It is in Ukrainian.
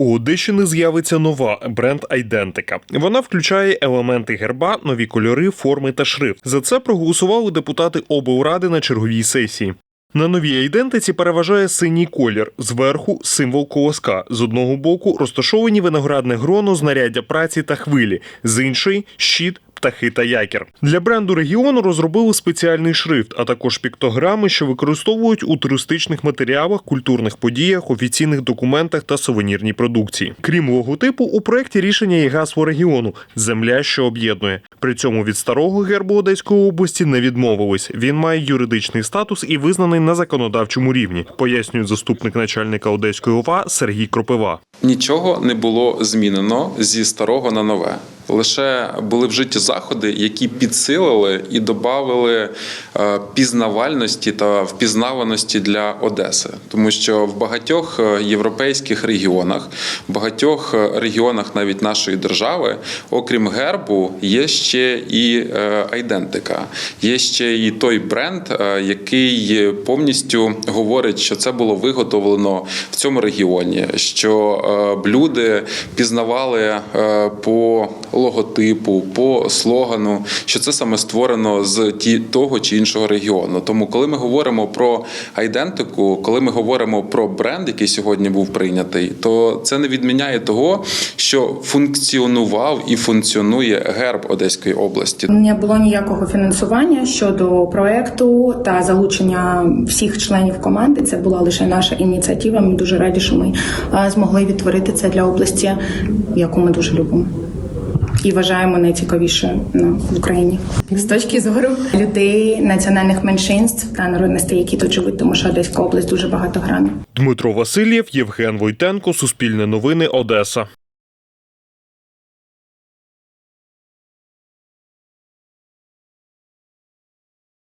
У Одещини з'явиться нова бренд Айдентика. Вона включає елементи герба, нові кольори, форми та шрифт. За це проголосували депутати облради на черговій сесії. На новій айдентиці переважає синій колір. Зверху символ колоска. З одного боку розташовані виноградне гроно, знаряддя праці та хвилі, з іншої щит. Птахи та якір для бренду регіону розробили спеціальний шрифт, а також піктограми, що використовують у туристичних матеріалах, культурних подіях, офіційних документах та сувенірній продукції. Крім логотипу, у проєкті рішення є гасло регіону Земля, що об'єднує. При цьому від старого гербу Одеської області не відмовились. Він має юридичний статус і визнаний на законодавчому рівні, пояснює заступник начальника Одеської ОВА Сергій Кропива. Нічого не було змінено зі старого на нове. Лише були вжиті заходи, які підсилили і додали е, пізнавальності та впізнаваності для Одеси, тому що в багатьох е, європейських регіонах, в багатьох е, регіонах навіть нашої держави, окрім гербу, є ще і айдентика, є ще і той бренд, який повністю говорить, що це було виготовлено в цьому регіоні, що е, люди пізнавали е, по логотипу, по слогану, що це саме створено з того чи іншого регіону. Тому, коли ми говоримо про айдентику, коли ми говоримо про бренд, який сьогодні був прийнятий, то це не відміняє того, що функціонував і функціонує герб Одеської області. Не було ніякого фінансування щодо проекту та залучення всіх членів команди. Це була лише наша ініціатива. Ми дуже раді, що ми е, змогли відтворити це для області, яку ми дуже любимо. І вважаємо найцікавіше ну, в Україні з точки зору людей національних меншинств та народностей, які тут живуть, тому що Одеська область дуже багатогранна. Дмитро Васильєв, Євген Войтенко, Суспільне новини, Одеса.